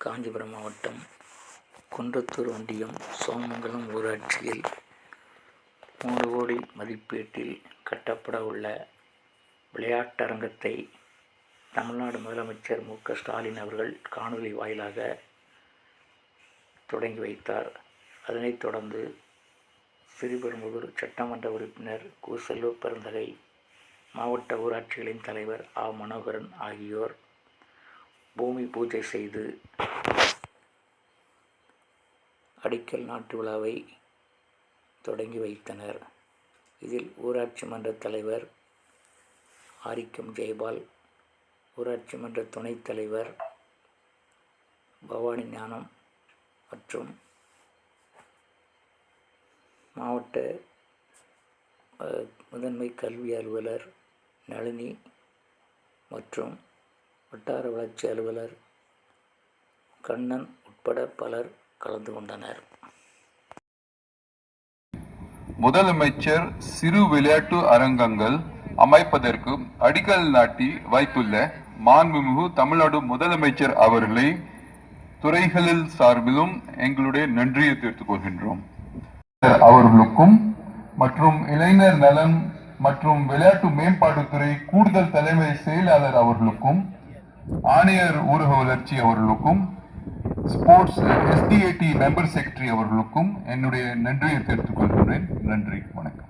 காஞ்சிபுரம் மாவட்டம் குன்றத்தூர் ஒன்றியம் சோமங்கலம் ஊராட்சியில் மூணு கோடி மதிப்பீட்டில் கட்டப்பட உள்ள விளையாட்டரங்கத்தை தமிழ்நாடு முதலமைச்சர் மு க ஸ்டாலின் அவர்கள் காணொலி வாயிலாக தொடங்கி வைத்தார். அதனைத் தொடர்ந்து சிறுபெரும்புதூர் சட்டமன்ற உறுப்பினர் கு. செல்வ பெருந்தகை மாவட்ட ஊராட்சிகளின் தலைவர் ஆ. மனோகரன் ஆகியோர் பூமி பூஜை செய்து அடிக்கல் நாட்டு விழாவை தொடங்கி வைத்தனர். இதில் ஊராட்சி மன்ற தலைவர் ஆரிக்கம் ஜெயபால் ஊராட்சி மன்ற துணைத் தலைவர் பவானி ஞானம் மற்றும் மாவட்ட முதன்மை கல்வி அலுவலர் நளினி மற்றும் வட்டார வளர்ச்சி அலுவலர் கண்ணன் உட்பட பலர் கலந்து கொண்டனர். முதலமைச்சர் சிறு விளையாட்டு அரங்கங்கள் அமைப்பதற்கு அடிக்கல் நாட்டி வைத்துள்ள மாண்புமிகு தமிழ்நாடு முதலமைச்சர் அவர்களை துறைகளில் சார்பிலும் எங்களுடைய நன்றியை தெரிவித்துக் கொள்கின்றோம். அவர்களுக்கும் மற்றும் இளைஞர் நலன் மற்றும் விளையாட்டு மேம்பாட்டுத்துறை கூடுதல் தலைமை செயலாளர் அவர்களுக்கும் ஆணையர் ஊரக வளர்ச்சி அவர்களுக்கும் ஸ்போர்ட்ஸ் எஸ்டிஏடி மெம்பர் செக்ரட்டரி அவர்களுக்கும் என்னுடைய நன்றியை தெரிவித்துக் கொள்கிறேன். நன்றி வணக்கம்.